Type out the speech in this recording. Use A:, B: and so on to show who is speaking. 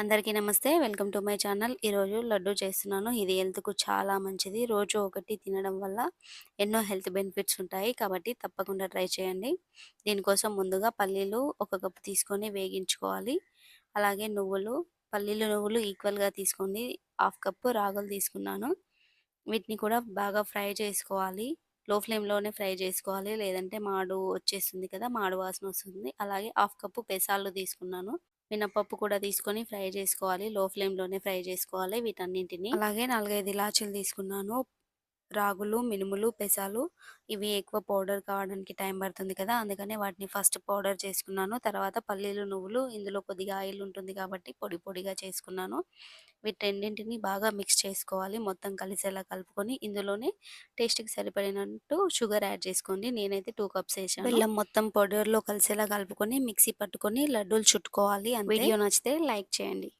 A: అందరికీ నమస్తే. Welcome to my channel. ఈరోజు లడ్డు చేస్తున్నాను. ఇది హెల్త్కు చాలా మంచిది. రోజు ఒకటి తినడం వల్ల ఎన్నో హెల్త్ బెనిఫిట్స్ ఉంటాయి. కాబట్టి తప్పకుండా ట్రై చేయండి. దీనికోసం ముందుగా పల్లీలు ఒక కప్పు తీసుకొని వేగించుకోవాలి. అలాగే నువ్వులు పల్లీలు నువ్వులు ఈక్వల్గా తీసుకొని హాఫ్ కప్పు రాగులు తీసుకున్నాను. వీటిని కూడా బాగా ఫ్రై చేసుకోవాలి. లో ఫ్లేమ్లోనే ఫ్రై చేసుకోవాలి. లేదంటే మాడు వచ్చేస్తుంది కదా మాడు వాసన వస్తుంది. అలాగే హాఫ్ కప్పు పెసాలు తీసుకున్నాను. మినపప్పు కూడా తీసుకొని ఫ్రై చేసుకోవాలి. లో ఫ్లేమ్లోనే ఫ్రై చేసుకోవాలి వీటన్నింటిని. అలాగే నాలుగైదు ఇలాచీలు తీసుకున్నాను. రాగులు మినుములు పెసాలు ఇవి ఎక్కువ పౌడర్ కావడానికి టైం పడుతుంది కదా! అందుకనే వాటిని ఫస్ట్ పౌడర్ చేసుకున్నాను. తర్వాత పల్లీలు నువ్వులు ఇందులో కొద్దిగా ఆయిల్ ఉంటుంది కాబట్టి పొడి పొడిగా చేసుకున్నాను. వీటన్నింటిని బాగా మిక్స్ చేసుకోవాలి. మొత్తం కలిసేలా కలుపుకొని ఇందులోనే టేస్ట్కి సరిపడినట్టు షుగర్ యాడ్ చేసుకోండి. నేనైతే టూ కప్స్ వేసాను. బెల్లం మొత్తం పౌడర్లో కలిసేలా కలుపుకొని మిక్సీ పట్టుకొని లడ్డూలు చుట్టుకోవాలి వీడియో నచ్చితే లైక్ చేయండి.